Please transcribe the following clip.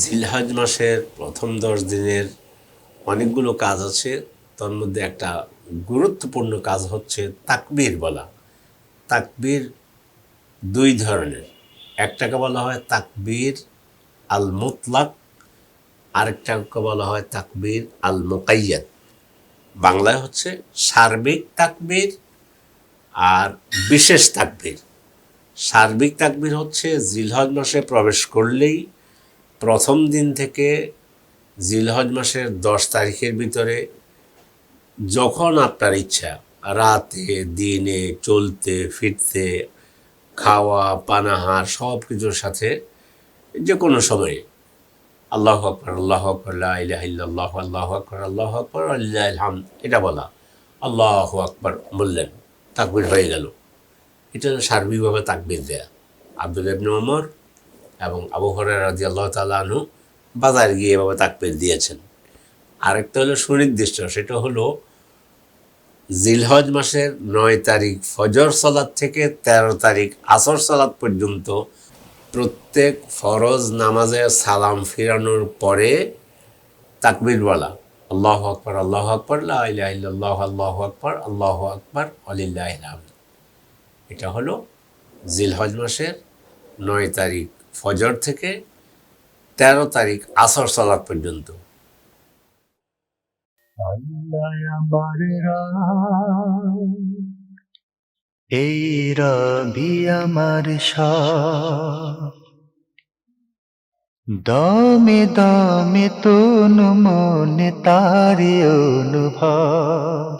জিলহজ মাসের প্রথম দশ দিনের অনেকগুলো কাজ আছে, তার মধ্যে একটা গুরুত্বপূর্ণ কাজ হচ্ছে তাকবীর বলা। তাকবীর দুই ধরনের। একটাকে বলা হয় তাকবীর আল মুতলাক আরেকটাকে বলা হয় তাকবীর আল মোকাইয়াত বাংলায় হচ্ছে সার্বিক তাকবীর আর বিশেষ তাকবীর। সার্বিক তাকবীর হচ্ছে জিলহজ মাসে প্রবেশ করলেই প্রথম দিন থেকে জিলহজ মাসের দশ তারিখের ভিতরে যখন আপনার ইচ্ছা, রাতে, দিনে, চলতে, ফিরতে, খাওয়া, পানাহার সব কিছুর সাথে যে কোনো সময়ে। আল্লাহ আকবর আল্লাহ আকবর আল্লাহ আল্লাহ আকবর আল্লাহ আকবর, আল্লাহ এটা বলা। আল্লাহ আকবর বললেন, তাকবির হয়ে গেল। এটা সার্বিকভাবে তাকবির দেয়া। আব্দুল ইবনে ওমর এবং আবু হরার রাজি আল্লাহ তালু বাজারে গিয়ে এভাবে তাকবির দিয়েছেন। আরেকটা হলো সুনির্দিষ্ট, সেটা হলো জিলহজ মাসের নয় তারিখ ফজর সালাদ থেকে ১৩ তারিখ আসর সালাদ পর্যন্ত প্রত্যেক ফরজ নামাজে সালাম ফিরানোর পরে তাকবির বলা আল্লাহ আকবর আল্লাহ আকবর আল্লাহ আল্লাহ আকবর আল্লাহ আকবর আলিল্লাহ এটা হলো জিলহজ মাসের নয় তারিখ ফজর থেকে ১৩ তারিখ আসর সালাদ পর্যন্ত। এই রবি আমার দমে দমে তনু মনে তারি অনুভব।